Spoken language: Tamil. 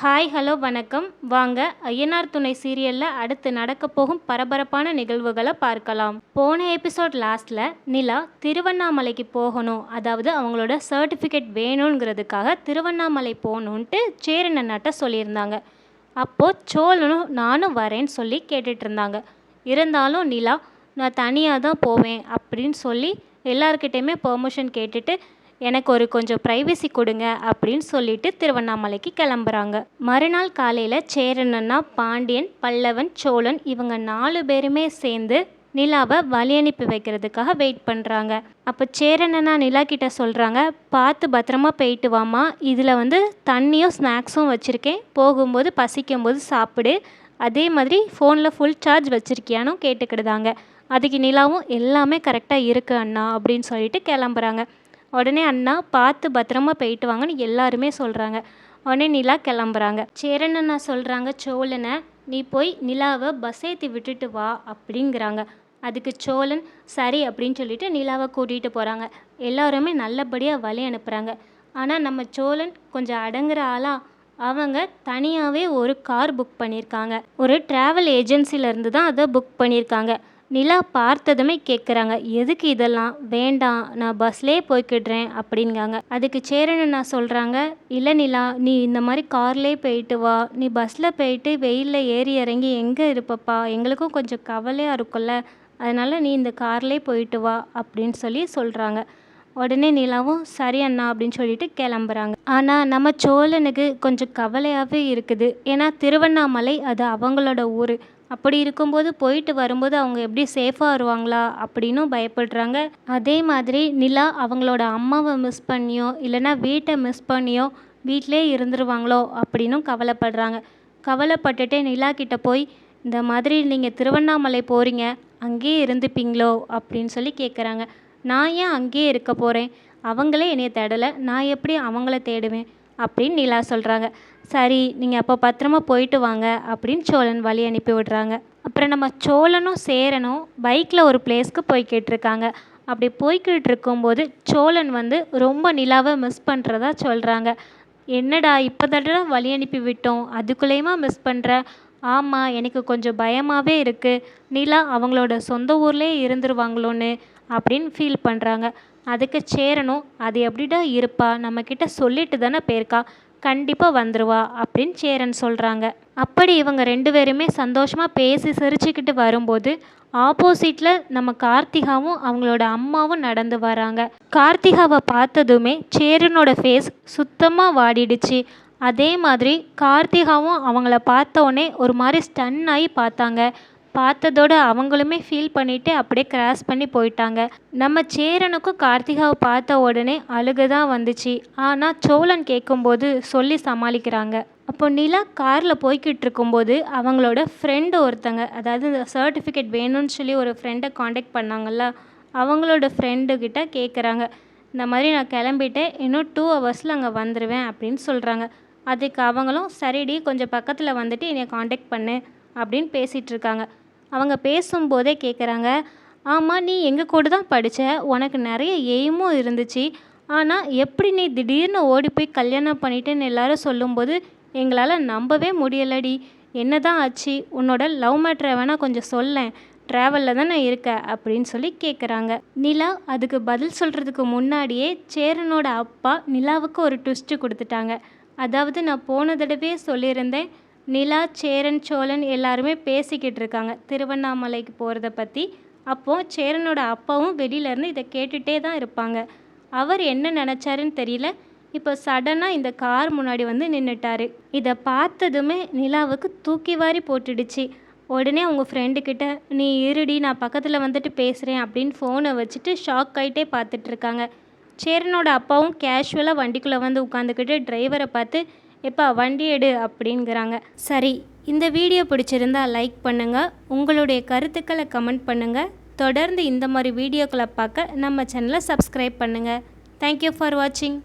ஹாய் ஹலோ வணக்கம். வாங்க ஐயனார் துணை சீரியலில் அடுத்து நடக்க போகும் பரபரப்பான நிகழ்வுகளை பார்க்கலாம். போன எபிசோட் லாஸ்ட்டில் நிலா திருவண்ணாமலைக்கு போகணும். அதாவது அவங்களோட சர்டிஃபிகேட் வேணுங்கிறதுக்காக திருவண்ணாமலை போகணுன்ட்டு சேரன் சொல்லியிருந்தாங்க. அப்போது சோழனும் நானும் வரேன்னு சொல்லி கேட்டுட்டு இருந்தாங்க இருந்தாலும் நிலா நான் தனியாக தான் போவேன் அப்படின்னு சொல்லி எல்லாருக்கிட்டேயுமே பெர்மிஷன் கேட்டுட்டு எனக்கு ஒரு கொஞ்சம் ப்ரைவசி கொடுங்க அப்படின்னு சொல்லிட்டு திருவண்ணாமலைக்கு கிளம்புறாங்க. மறுநாள் காலையில் சேரனன்னா பாண்டியன் பல்லவன் சோழன் இவங்க நாலு பேருமே சேர்ந்து நிலாவை வழி அனுப்பி வைக்கிறதுக்காக வெயிட் பண்ணுறாங்க அப்போ சேரனண்ணா நிலா கிட்ட சொல்கிறாங்க பார்த்து பத்திரமா போயிட்டு வாமா இதில் வந்து தண்ணியும் ஸ்நாக்ஸும் வச்சுருக்கேன். போகும்போது பசிக்கும் போது சாப்பிடு. அதே மாதிரி ஃபோனில் ஃபுல் சார்ஜ் வச்சுருக்கியானும் கேட்டுக்கிடுதாங்க. அதுக்கு நிலாவும் எல்லாமே கரெக்டாக இருக்குது அண்ணா அப்படின்னு சொல்லிட்டு கிளம்புறாங்க. உடனே அண்ணா பார்த்து பத்திரமா போயிட்டு வாங்கன்னு எல்லாருமே சொல்கிறாங்க உடனே நிலா கிளம்புறாங்க. சேரன் அண்ணா சொல்கிறாங்க சோழனை நீ போய் நிலாவை பஸ் ஏற்றி விட்டுட்டு வா அப்படிங்கிறாங்க. அதுக்கு சோழன் சரி அப்படின்னு சொல்லிட்டு நிலாவை கூட்டிகிட்டு போகிறாங்க எல்லாருமே நல்லபடியாக வழி அனுப்புகிறாங்க ஆனால் நம்ம சோழன் கொஞ்சம் அடங்குற ஆளா அவங்க தனியாகவே ஒரு கார் புக் பண்ணியிருக்காங்க ஒரு ட்ராவல் ஏஜென்சிலேருந்து தான் அதை புக் பண்ணியிருக்காங்க நிலா பார்த்ததுமே கேட்குறாங்க எதுக்கு இதெல்லாம்? வேண்டாம். நான் பஸ்லேயே போய்க்கிடுறேன் அப்படிங்காங்க அதுக்கு சேரன் சொல்கிறாங்க இல்லை நிலா நீ இந்த மாதிரி கார்லேயே போயிட்டு வா. நீ பஸ்ஸில் போயிட்டு வெயிலில் ஏறி இறங்கி எங்கே இருப்பப்பா? எங்களுக்கும் கொஞ்சம் கவலையாக இருக்கும்ல. அதனால் நீ இந்த கார்லேயே போயிட்டு வா அப்படின்னு சொல்லி சொல்கிறாங்க உடனே நிலாவும் சரி அண்ணா அப்படின்னு சொல்லிட்டு கிளம்புறாங்க. ஆனால் நம்ம சோழனுக்கு கொஞ்சம் கவலையாகவே இருக்குது. ஏன்னா திருவண்ணாமலை அது அவங்களோட ஊர். அப்படி இருக்கும்போது போயிட்டு வரும்போது அவங்க எப்படி சேஃபாக வருவாங்களா அப்படின்னும் பயப்படுறாங்க. அதே மாதிரி நிலா அவங்களோட அம்மாவை மிஸ் பண்ணியோ இல்லைன்னா வீட்டை மிஸ் பண்ணியோ வீட்டிலே இருந்துருவாங்களோ அப்படின்னும் கவலைப்படுறாங்க. கவலைப்பட்டுட்டே நிலா கிட்ட போய் இந்த மாதிரி நீங்கள் திருவண்ணாமலை போகிறீங்க அங்கேயே இருந்துப்பீங்களோ? அப்படின்னு சொல்லி கேட்குறாங்க நான் ஏன் அங்கேயே இருக்க போகிறேன் அவங்களே என்னைய தேடலை. நான் எப்படி அவங்கள தேடுவேன்? அப்படின்னு நிலா சொல்கிறாங்க சரி நீங்கள் அப்போ பத்திரமா போயிட்டு வாங்க அப்படின்னு சோழன் வழி அனுப்பி விடுறாங்க. அப்புறம் நம்ம சோழனும் சேரனும் பைக்கில் ஒரு பிளேஸ்க்கு போய்கிட்டு இருக்காங்க அப்படி போய்கிட்டு இருக்கும்போது சோழன் வந்து ரொம்ப நிலாவை மிஸ் பண்ணுறதா சொல்கிறாங்க என்னடா இப்போ தடவை வழி அனுப்பி விட்டோம். அதுக்குள்ளேயுமா மிஸ் பண்ணுற ஆமாம் எனக்கு கொஞ்சம் பயமாகவே இருக்குது நிலா அவங்களோட சொந்த ஊர்லேயே இருந்துருவாங்களோன்னு. அப்படின்னு ஃபீல் பண்ணுறாங்க அதுக்கு சேரணும். அது எப்படிடா இருப்பா? நம்மக்கிட்ட சொல்லிட்டு தானே போயிருக்கா? கண்டிப்பாக வந்துடுவா அப்படின்னு சேரன் சொல்கிறாங்க அப்படி இவங்க ரெண்டு பேருமே சந்தோஷமாக பேசி சிரிச்சுக்கிட்டு வரும்போது ஆப்போசிட்டில் நம்ம கார்த்திகாவும் அவங்களோட அம்மாவும் நடந்து வராங்க. கார்த்திகாவை பார்த்ததுமே சேரனோட ஃபேஸ் சுத்தமாக வாடிடுச்சு. அதே மாதிரி கார்த்திகாவும் அவங்கள பார்த்தோன்னே ஒரு மாதிரி ஸ்டன் ஆகி பார்த்தாங்க. பார்த்ததோட அவங்களுமே ஃபீல் பண்ணிவிட்டு அப்படியே கிராஸ் பண்ணி போயிட்டாங்க. நம்ம சேரனுக்கும் கார்த்திகாவை பார்த்த உடனே அழுக தான் வந்துச்சு. ஆனால் சோழன் கேட்கும்போது சொல்லி சமாளிக்கிறாங்க. அப்போ நிலா காரில் போய்கிட்டு இருக்கும்போது அவங்களோட ஃப்ரெண்டு ஒருத்தங்க அதாவது இந்த சர்டிஃபிகேட் வேணும்னு சொல்லி ஒரு ஃப்ரெண்டை காண்டாக்ட் பண்ணாங்கல்ல அவங்களோட ஃப்ரெண்டுக்கிட்ட கேட்குறாங்க இந்த மாதிரி நான் கிளம்பிட்டேன் இன்னும் டூ ஹவர்ஸில் அங்கே வந்துடுவேன் அப்படின்னு சொல்கிறாங்க அதுக்கு அவங்களும் சரிடி கொஞ்சம் பக்கத்தில் வந்துட்டு என்னை காண்டாக்ட் பண்ணு அப்படின்னு பேசிகிட்டு இருக்காங்க. அவங்க பேசும்போதே கேட்குறாங்க ஆமாம் நீ எங்கள் கூட தான் படித்த உனக்கு நிறைய எய்மும் இருந்துச்சு. ஆனால் எப்படி நீ திடீர்னு ஓடி போய் கல்யாணம் பண்ணிட்டேன்னு எல்லாரும் சொல்லும்போது எங்களால் நம்பவே முடியலடி. என்ன தான் ஆச்சு? உன்னோட லவ் மேட்ரை வேணால் கொஞ்சம் சொல்லேன். ட்ராவலில் தானே இருக்க? அப்படின்னு சொல்லி கேட்குறாங்க நிலா அதுக்கு பதில் சொல்கிறதுக்கு முன்னாடியே சேரனோட அப்பா நிலாவுக்கு ஒரு ட்விஸ்ட்டு கொடுத்துட்டாங்க. அதாவது நான் போன தடவையே சொல்லியிருந்தேன் நிலா சேரன் சோழன் எல்லாருமே பேசிக்கிட்டு இருக்காங்க திருவண்ணாமலைக்கு போகிறத பற்றி அப்போது சேரனோட அப்பாவும் வெளியிலேருந்து இதை கேட்டுகிட்டே தான் இருப்பாங்க. அவர் என்ன நினச்சாருன்னு தெரியல. இப்போ சடனாக இந்த கார் முன்னாடி வந்து நின்றுட்டாரு இதை பார்த்ததுமே நிலாவுக்கு தூக்கி வாரி போட்டுடுச்சு. உடனே அவங்க ஃப்ரெண்டுக்கிட்ட நீ இருடி நான் பக்கத்தில் வந்துட்டு பேசுகிறேன் அப்படின்னு ஃபோனை வச்சுட்டு ஷாக் ஆகிட்டே பார்த்துட்ருக்காங்க சேரனோட அப்பாவும் கேஷுவலாக வண்டிக்குள்ளே வந்து உட்காந்துக்கிட்டு டிரைவரை பார்த்து எப்பா வண்டி எடு அப்படிங்கிறாங்க. சரி இந்த வீடியோ பிடிச்சிருந்தா லைக் பண்ணுங்கள் உங்களுடைய கருத்துக்களை கமெண்ட் பண்ணுங்கள் தொடர்ந்து இந்த மாதிரி வீடியோக்களை பார்க்க நம்ம சேனலை சப்ஸ்கிரைப் பண்ணுங்கள் தேங்க்யூ ஃபார் வாட்சிங்